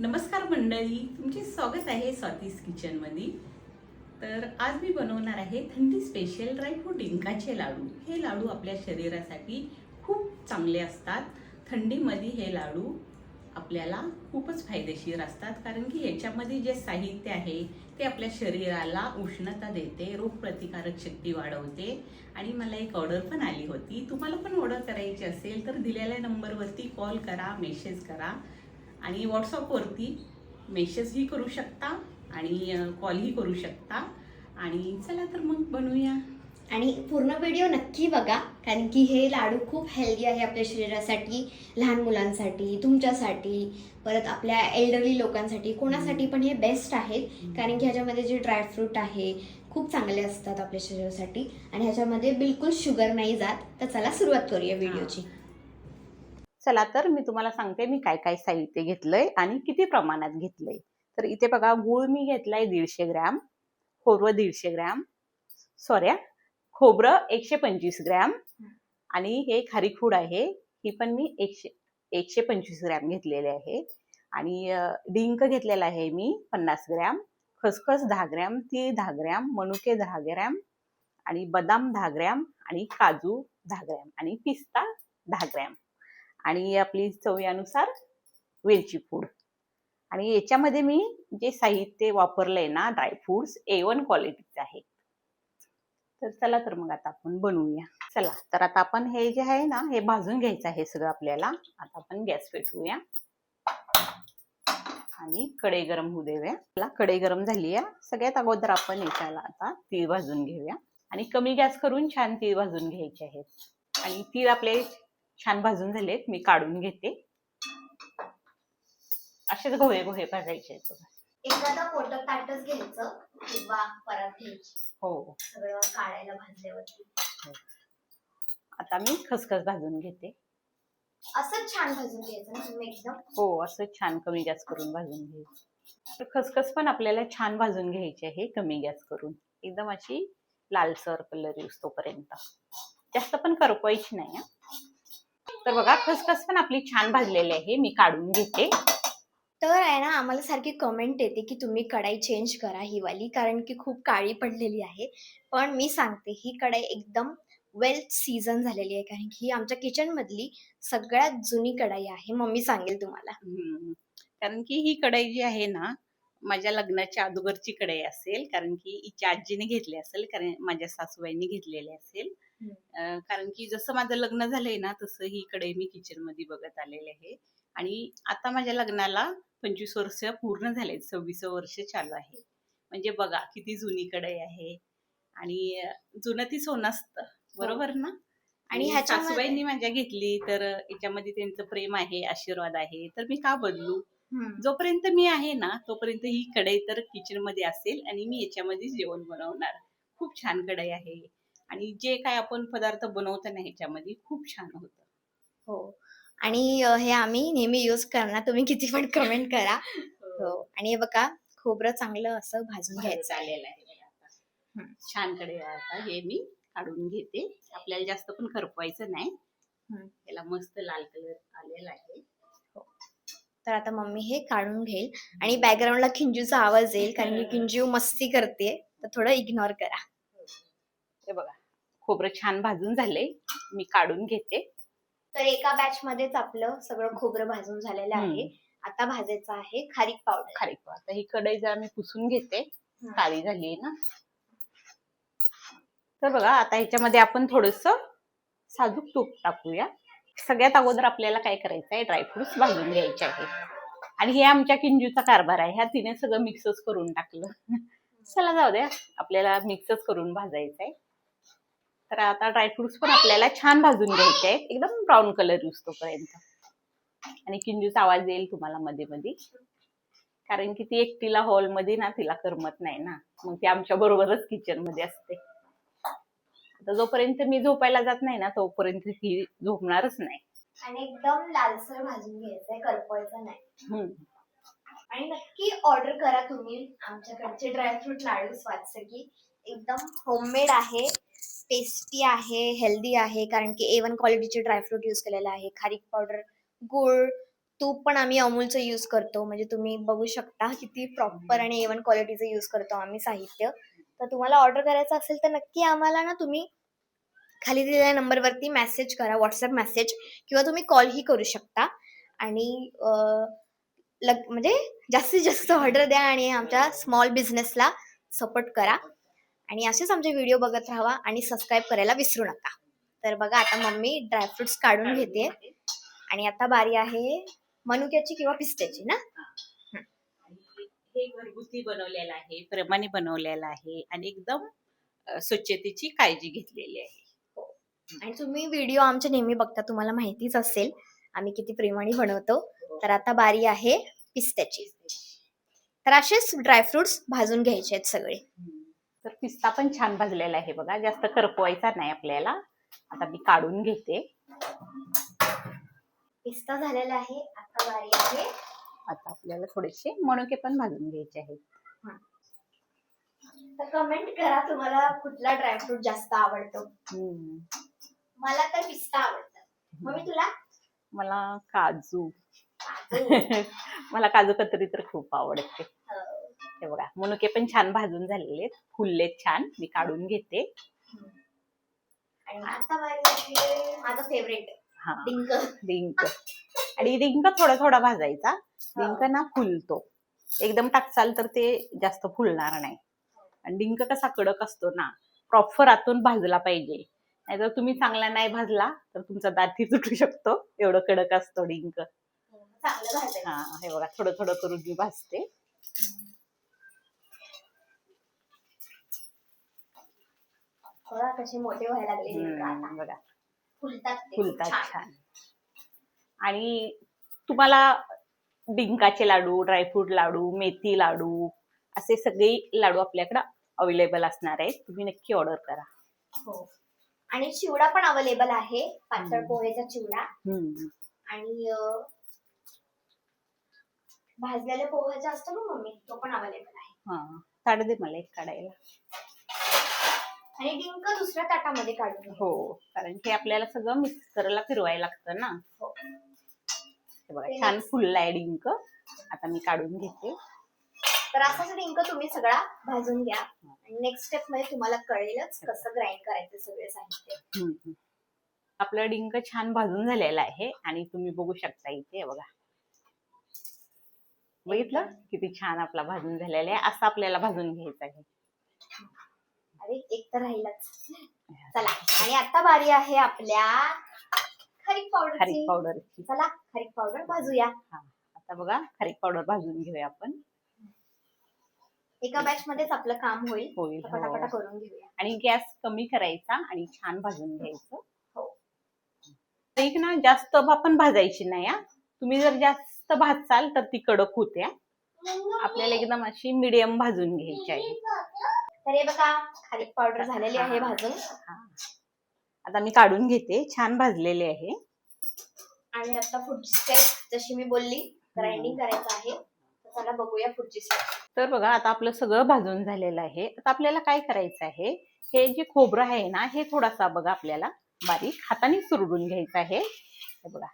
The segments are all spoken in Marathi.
नमस्कार मंडळी तुमचे स्वागत आहे स्वातीस किचनमध्ये तर आज मी बनवणार आहे थंडी स्पेशल ड्रायफ्रूट डिंकाचे लाडू. हे लाडू आपल्या शरीरासाठी खूप चांगले असतात. थंडीमध्ये हे लाडू आपल्याला खूपच फायदेशीर असतात. कारण की याच्यामध्ये जे साहित्य आहे ते आपल्या शरीराला उष्णता देते रोगप्रतिकारक शक्ती वाढवते. आणि मला एक ऑर्डर पण आली होती. तुम्हाला पण ऑर्डर करायची असेल तर दिलेल्या नंबरवरती कॉल करा मेसेज करा. आणि व्हॉट्सअपवरती मेसेजही करू शकता आणि कॉलही करू शकता. आणि चला तर मग बनवूया. आणि पूर्ण व्हिडिओ नक्की बघा कारण की हे लाडू खूप हेल्दी आहे आपल्या शरीरासाठी लहान मुलांसाठी तुमच्यासाठी परत आपल्या एल्डरली लोकांसाठी. कोणासाठी पण हे बेस्ट आहेत कारण की ह्याच्यामध्ये जे ड्रायफ्रूट आहे खूप चांगले असतात आपल्या शरीरासाठी. आणि ह्याच्यामध्ये बिलकुल शुगर नाही जात तर चला सुरुवात करूया व्हिडिओची चला तर मी तुम्हाला सांगते मी काय काय साहित्य घेतलंय आणि किती प्रमाणात घेतलंय. तर इथे बघा गूळ मी घेतलाय दीडशे ग्रॅम खोबरं दीडशे ग्रॅम सॉऱ्या खोबरं एकशे पंचवीस ग्रॅम आणि हे खारीखूड आहे ही पण मी एकशे एकशे पंचवीस ग्रॅम घेतलेले आहे. आणि डिंक घेतलेला आहे मी पन्नास ग्रॅम खसखस दहा ग्रॅम तीळ दहा ग्रॅम मनुके दहा ग्रॅम आणि बदाम दहा ग्रॅम आणि काजू दहा ग्रॅम आणि पिस्ता दहा ग्रॅम. आणि आपली चवीनुसार वेलची पूड. आणि याच्यामध्ये मी जे साहित्य वापरलंय ना ड्रायफ्रुट्स ए वन क्वालिटीचे आहे. तर चला तर मग आता आपण बनवूया. चला तर आता आपण हे जे आहे ना हे भाजून घ्यायचं आहे सगळं आपल्याला. आता आपण गॅस पेटवूया. आणि कढई गरम होऊ देऊया. चला कढई गरम झाली आहे. सगळ्यात अगोदर आपण याच्याला आता तीळ भाजून घेऊया. आणि कमी गॅस करून छान तीळ भाजून घ्यायचे आहेत. आणि तीळ आपले छान भाजून झालेत मी काढून घेते. असेच गोहे गोहे भाजायचे. एखादा ताटच घ्यायचं किंवा परात हो. सगळं काढायला भाजल्यावरती. आता मी खसखस भाजून घेते. असंच छान भाजून घ्यायचं एकदम? हो असं छान कमी गॅस करून भाजून घ्यायची. तर खसखस पण आपल्याला छान भाजून घ्यायची आहे कमी गॅस करून. एकदम अशी लालसर कलर येऊस तोपर्यंत. जास्त पण करपवायची नाही हं. तर बघा खसखस पण आपली छान भाजलेली आहे. मी काढून घेते. तर आहे ना आम्हाला सारखी कमेंट येते की तुम्ही कढाई चेंज करा ही वाली कारण की खूप काळी पडलेली आहे. पण मी सांगते ही कढाई एकदम वेल सीझन झालेली आहे कारण की ही आमच्या किचन मधली सगळ्यात जुनी कढाई आहे. मम्मी सांगेल तुम्हाला. कारण की ही कढई जी आहे ना माझ्या लग्नाच्या अगोदरची कढई असेल कारण की हिच्या आजीने घेतली असेल कारण माझ्या सासूबाईंनी घेतलेली असेल. कारण की जसं माझं लग्न झालंय ना तसं ही कढई मी किचनमध्ये बघत आलेले आहे. आणि आता माझ्या लग्नाला पंचवीस वर्ष पूर्ण झाले सव्वीस वर्ष चालू आहे. म्हणजे बघा किती जुनी कढई आहे. आणि जुनं ती सोनं असतं बरोबर ना? आणि सासूबाईंनी माझ्या घेतली तर याच्यामध्ये त्यांचं प्रेम आहे आशीर्वाद आहे. तर मी का बदलू? जोपर्यंत मी आहे ना तोपर्यंत ही कढई तर किचनमध्ये असेल आणि मी याच्यामध्ये जेवण बनवणार. खूप छान कढई आहे. आणि जे काय आपण पदार्थ बनवतो ना ह्याच्यामध्ये खूप छान होतं. हो. आणि हे आम्ही नेहमी यूज करणार. तुम्ही किती पण कमेंट करा. हो. आणि हे बघा खोबरं चांगलं असं भाजून घ्यायचं. आलेलं आहे. छान आहे आता हे मी काढून घेते. आपल्याला जास्त पण करपवायचं नाही. हम्म. याला मस्त लाल कलर आलेला आहे. तर आता मम्मी हे काढून घेईल. आणि बॅकग्राऊंडला खिंजूचा आवाज येईल कारण की खिंजू मस्ती करते. तर थोडं इग्नोर करा. हे बघा. खोबरं छान भाजून झाले. मी काढून घेते. तर एका बॅच मध्येच आपलं सगळं खोबरं भाजून झालेलं आहे. आता भाजायचं आहे खारीक पावडर खारीक आता ही कढई जरा मी पुसून घेते. काळी झाली ना. तर बघा आता ह्याच्यामध्ये आपण थोडस साजूक तूप टाकूया. सगळ्यात अगोदर आपल्याला काय करायचं आहे ड्रायफ्रुट्स भाजून घ्यायचे आहे आणि हे आमच्या किंजूचा कारभार आहे. ह्या तिने सगळं मिक्सच करून टाकलं. चला जाऊ द्या. आपल्याला मिक्सच करून भाजायचं आहे. तर आता ड्रायफ्रुट्स पण आपल्याला छान भाजून घ्यायचे आहेत. एकदम ब्राऊन कलर येऊस तोपर्यंत. आणि किंजूचा आवाज येईल तुम्हाला मध्ये मध्ये. कारण की ती एकटीला हॉलमध्ये ना तिला करमत नाही ना. मग ती आमच्या बरोबरच किचनमध्ये असते. आता जोपर्यंत मी झोपायला जात नाही ना तोपर्यंत ती झोपणारच नाही. आणि एकदम लालसर भाजून घ्यायचंय करपवायचं नाही. आणि नक्की ऑर्डर करा तुम्ही. आमच्याकडचे ड्रायफ्रूट लाडू स्वादसाठी एकदम होममेड आहे. टेस्टी आहे हेल्दी आहे कारण की ए वन क्वालिटीचे ड्रायफ्रूट यूज केलेले आहे. खारीक पावडर गुळ तूप पण आम्ही अमूलचं यूज करतो. म्हणजे तुम्ही बघू शकता किती प्रॉपर आणि ए वन क्वालिटीचं यूज करतो आम्ही साहित्य. तर तुम्हाला ऑर्डर करायचं असेल तर नक्की आम्हाला ना तुम्ही खाली दिलेल्या नंबरवरती मेसेज करा व्हॉट्सअप मेसेज किंवा तुम्ही कॉलही करू शकता. आणि लग म्हणजे जास्तीत जास्त ऑर्डर द्या आणि आमच्या स्मॉल बिझनेसला सपोर्ट करा. आणि असेच आमचे व्हिडिओ बघत राहा आणि सबस्क्राईब करायला विसरू नका. तर बघा आता मम्मी ड्रायफ्रुट्स काढून घेते. आणि आता बारी आहे मनुक्याची किंवा पिस्त्याची ना? हे. घरगुती बनवलेलं आहे प्रेमाने बनवलेलं आहे आणि एकदम स्वच्छतेची काळजी घेतलेली आहे. आणि तुम्ही व्हिडिओ आमचे नेहमी बघता तुम्हाला माहितीच असेल आम्ही किती प्रेमाने बनवतो. तर आता बारी आहे पिस्त्याची. तर असेच ड्रायफ्रुट्स भाजून घ्यायचे आहेत सगळे. तर पिस्ता पण छान भाजलेला आहे बघा. जास्त करपवायचा नाही आपल्याला. आता मी काढून घेते. पिस्ता झालेला आहे. आता बारी आहे. आता आपल्याला थोडेसे मणुके पण भाजून घ्यायचे आहेत. तर कमेंट करा तुम्हाला कुठला ड्रायफ्रूट जास्त आवडतो. मला तर पिस्ता आवडतं मम्मी तुला? मला काजू. काजू. मला काजू कतरी तर खूप आवडते. हो. बघा मनुके पण छान भाजून झालेले आहेत. फुललेत छान मी काढून घेते. आणि आता बारी आहे माझा फेवरेट हा. डिंक. डिंक. आणि डिंक थोडा थोडा भाजायचा. डिंक ना फुलतो. एकदम टाकचाल तर ते जास्त फुलणार नाही. आणि डिंक कसा कडक असतो ना प्रॉपर आतून भाजला पाहिजे. नाहीतर तुम्ही चांगला नाही भाजला तर तुमचा दाती तुटू शकतो. एवढं कडक असतो डिंक. हा हे बघा थोडं थोडं करून मी भाजते. थोडा कसे मोठे व्हायला लागले. डिंक आता. हम्म, बघा. फुलतात ते. खूप फुलतात छान. छान. आणि तुम्हाला डिंकाचे लाडू ड्रायफ्रूट लाडू मेथी लाडू असे सगळे लाडू आपल्याकडे अवेलेबल असणार आहेत. तुम्ही नक्की ऑर्डर करा. हो. आणि चिवडा पण अवेलेबल आहे. पातळ हम्म. पोहेचा चिवडा. हम्म. आणि अं, भाजलेल्या पोह्याचा असतो ना मम्मी तो पण अवेलेबल आहे. हा. ताट दे मला एक काढायला. आणि डिंक दुसऱ्या ताटामध्ये काढून. हो कारण हे आपल्याला सगळं मिक्सरला फिरवायला लागतं ना. हो. हे बघा छान next. फुलला आहे डिंक. आता मी काढून घेते. तर असाच डिंक तुम्ही सगळा भाजून घ्या. आणि नेक्स्ट स्टेपमध्ये तुम्हाला कळेलच कसं ग्राइंड करायचं सगळे साहित्य हम्म, हम्म. आपलं डिंक छान भाजून झालेलं आहे आणि तुम्ही बघू शकता इथे हे बघा. बघितलं? किती छान आपला भाजून झालेला आहे. असं आपल्याला भाजून घ्यायचं आहे. अरे एक तर राहिलाच. चला आणि आता बारी आहे आपल्या खारीक पावडरची. खारीक पावडरची. चला खारीक पावडर भाजूया. आता बघा खारीक पावडर भाजून घेऊया आपण. एका बॅच मध्येच आपलं काम होईल. होईल तर पटापटा हो. करून घेऊया. आणि गॅस कमी करायचा आणि छान भाजून घ्यायचं. हो. एक ना जास्त आपण भाजायची नाही हा. तुम्ही जर जास्त भाजसाल तर ती कडक होते हा. आपल्याला एकदम अशी मिडियम भाजून घ्यायची आहे. तर हे बघा खारीक पावडर झालेली आहे. भाजून. हा. आता मी काढून घेते. छान भाजलेले आहे. आणि आता पुढची स्टेप जशी मी बोलली ग्राइंडिंग करायचं आहे. तर चला बघूया पुढची स्टेप तर बघा आता आपलं सगळं भाजून झालेलं आहे. आता आपल्याला काय करायचं आहे? हे जे खोबरं आहे ना हे थोडासा बघा आपल्याला बारीक हाताने सुरडून घ्यायचं आहे. हे बघा.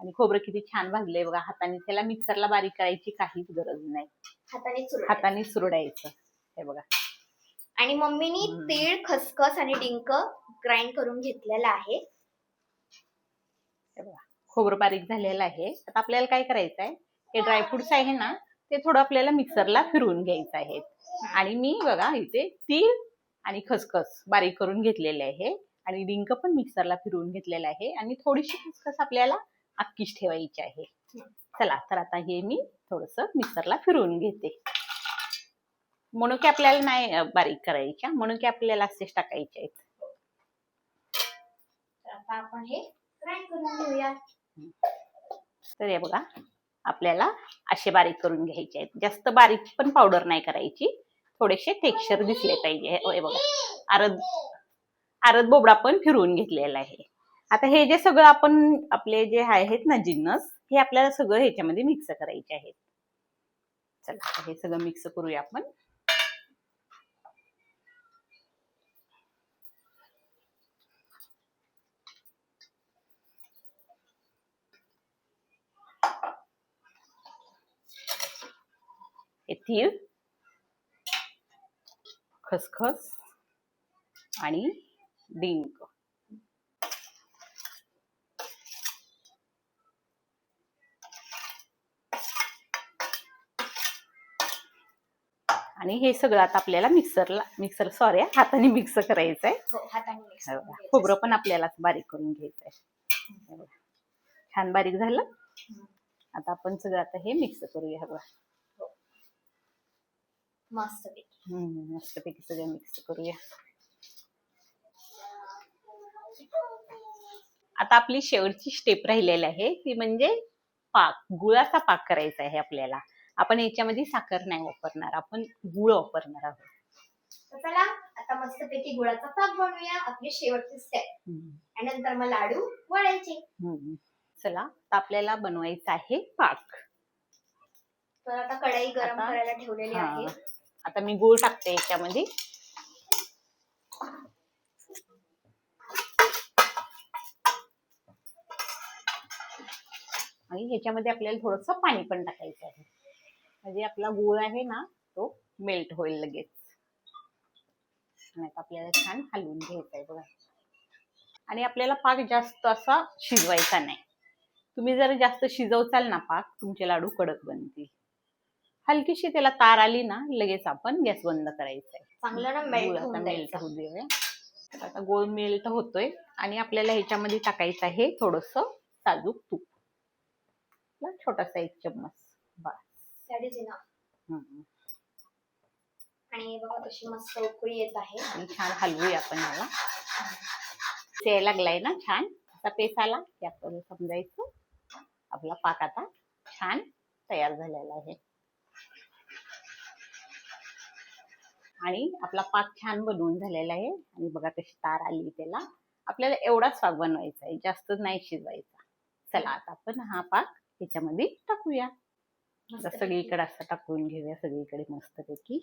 आणि खोबरं किती छान भाजलंय बघा. हाताने त्याला मिक्सरला बारीक करायची काहीच गरज नाही. हाताने हाताने सुरडायचं. हे बघा. आणि मम्मीनी. तीळ खसखस आणि डिंक ग्राइंड करून घेतलेला आहे. हे खोबरं बारीक झालेलं आहे. आता आपल्याला काय करायचं आहे? हे ड्रायफ्रुट्स आहे ना ते थोडं आपल्याला मिक्सरला फिरवून घ्यायचं आहे. आणि मी बघा इथे तीळ आणि खसखस बारीक करून घेतलेले आहे. आणि डिंक पण मिक्सरला फिरवून घेतलेलं आहे. आणि थोडीशी खसखस आपल्याला अक्कीच ठेवायची आहे. चला तर आता हे मी थोडस मिक्सरला फिरवून घेते. म्हणून की आपल्याला नाही बारीक करायच्या म्हणून की आपल्याला असेच टाकायचे आहेत. तर आता आपण हे ग्राइंड करून घेऊया. तर हे बघा आपल्याला असे बारीक करून घ्यायचे आहेत. जास्त बारीक पण पावडर नाही करायची. थोडेसे टेक्स्चर दिसले पाहिजे. हे- हे बघा. आरद आरद बोबडा पण फिरवून घेतलेला आहे. आता हे जे सगळं आपण आपले जे आहेत ना जिन्नस हे आपल्याला सगळं ह्याच्यामध्ये मिक्स करायचे आहेत. चला हे सगळं मिक्स करूया आपण. तीळ खसखस आणि डिंक आणि हे सगळं आता आपल्याला मिक्सरला मिक्सर सॉरी हाताने मिक्स हो हे बघा. घ्यायचं खोबरं. पण आपल्याला बारीक करून घ्यायचंय. छान बारीक झालं आता आपण सगळं आता हे मिक्स करूया हे बघा मस्तपैकी हम्म, मस्तपैकी सगळं मिक्स करूया आता आपली शेवटची स्टेप राहिलेली आहे ती म्हणजे पाक गुळाचा पाक करायचा आहे आपल्याला. आपण याच्यामध्ये साखर नाही वापरणार आपण गुळ वापरणार आहोत. तर चला आता मस्तपैकी गुळाचा पाक बनवूया आपली शेवटची स्टेप हम्म, आणि नंतर मग लाडू वळायचे. हम्म. चला आता आपल्याला बनवायचा आहे पाक. तर आता कढई गरम आता- करायला ठेवलेली हा. आहे. आता मी गूळ टाकते याच्यामध्ये. आणि ह्याच्यामध्ये आपल्याला थोडस पाणी पण टाकायचं आहे. म्हणजे आपला गूळ आहे ना तो मेल्ट होईल लगेच. आणि आपल्याला छान हलवून घ्यायचा आहे बघा. आणि आपल्याला पाक जास्त असा शिजवायचा नाही. तुम्ही जर जास्त शिजवचाल ना पाक तुमचे लाडू कडक बनतील. हलकीशी त्याला तार आली ना लगेच आपण गॅस बंद करायचा आहे चांगलं ना गूळ मेल्ट आता होऊन मेल्ट द्यायचं होऊ देऊया. तर आता गोळ मेल्ट होतोय आणि आपल्याला ह्याच्यामध्ये टाकायचं आहे थोडस साजूक तूप. आपला छोटासा एक चम्मच. बस. That is enough. हम्म. आणि बघा कशी मस्त उकळी येत आहे. आणि छान हलवूया आपण याला. यायला लागलाय ना छान? असा पेस आला की आपण समजायचं. आपला पाक आता छान तयार झालेला आहे. आणि आपला पाक छान बनवून झालेला आहे. आणि बघा कशी तार आली त्याला. आपल्याला एवढाच पाक बनवायचा आहे. जास्त नाही शिजवायचा. चला आता आपण हा पाक त्याच्यामध्ये टाकूया. सगळीकडे असं टाकून घेऊया. सगळीकडे मस्तपैकी.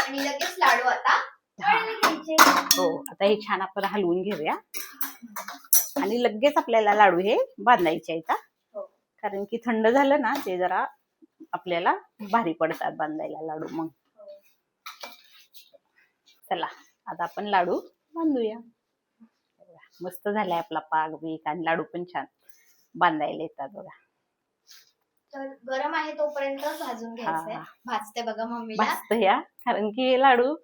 आणि लगेच लाडू आता हा. आता हे छान आपण हलवून घेऊया. आणि लगेच आपल्याला लाडू हे बांधायचे आहेत. कारण की थंड झालं ना ते जरा आपल्याला भारी पडतात बांधायला लाडू मग. चला आता आपण लाडू बांधूया. मस्त झालाय आपला पाक बीक आणि लाडू पण छान बांधायला येतात बघा. तर गरम आहे तोपर्यंत भाजून. भाजते बघा मम्मीला. भाजत या कारण की लाडू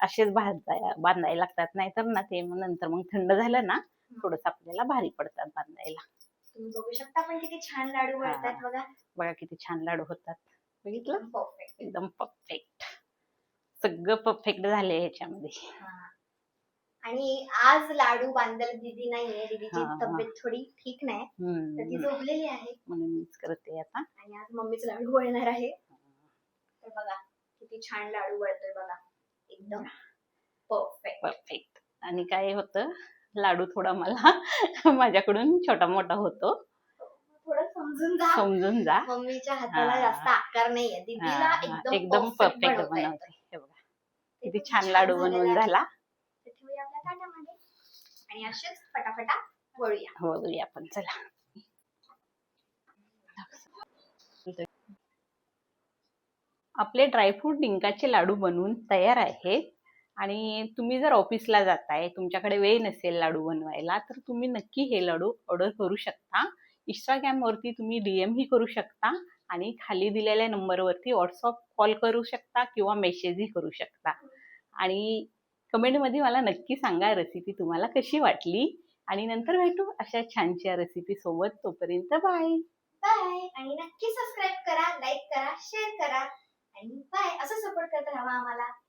असेच भाजाय बांधायला लागतात. नाहीतर ना ते मग नंतर मग थंड झालं ना थोडस आपल्याला भारी पडतात बांधायला. तुम्ही बघू शकता पण किती छान लाडू हा. बघा. बघा किती छान लाडू होतात. बघितलं? परफेक्ट एकदम परफेक्ट सगळं परफेक्ट झाले ह्याच्यामध्ये. आणि आज लाडू बांधायला दिदी नाहीये. दिदीची हा, हा. तब्येत थोडी ठीक नाही. तर ती हम्म. झोपलेली आहे. म्हणून मीच करते आता. आणि आज मम्मीचं लाडू वळणार आहे. तर बघा किती छान लाडू वळतोय बघा. एकदम परफेक्ट परफेक्ट आणि काय होतं? लाडू थोडा मला माझ्याकडून छोटा मोठा होतो. थोडं समजून जा. समजून जा. मम्मीच्या हाताला हा. जास्त आकार नाहीये. दीदीला हा, एकदम परफेक्ट बनवता हे बघा. किती छान लाडू बनवून. झाला. आणि असेच फटाफटा वळूया. बघूया आपण. चला. आपले ड्रायफ्रूट डिंकाचे लाडू बनवून तयार आहेत. आणि तुम्ही जर ऑफिसला जाताय तुमच्याकडे वेळ नसेल लाडू बनवायला तर तुम्ही नक्की हे लाडू ऑर्डर करू शकता. इंस्टाग्रॅमवरती तुम्ही डीएम ही करू शकता आणि खाली दिलेल्या नंबरवरती व्हॉट्सअप कॉल करू शकता किंवा मेसेजही करू शकता. आणि कमेंटमध्ये मला नक्की सांगा रेसिपी तुम्हाला कशी वाटली. आणि नंतर भेटू अशा छानशा रेसिपी सोबत. तोपर्यंत बाय बाय आणि नक्की सबस्क्राईब करा लाईक करा शेअर करा. आणि बाय असं सपोर्ट करत राहा आम्हाला.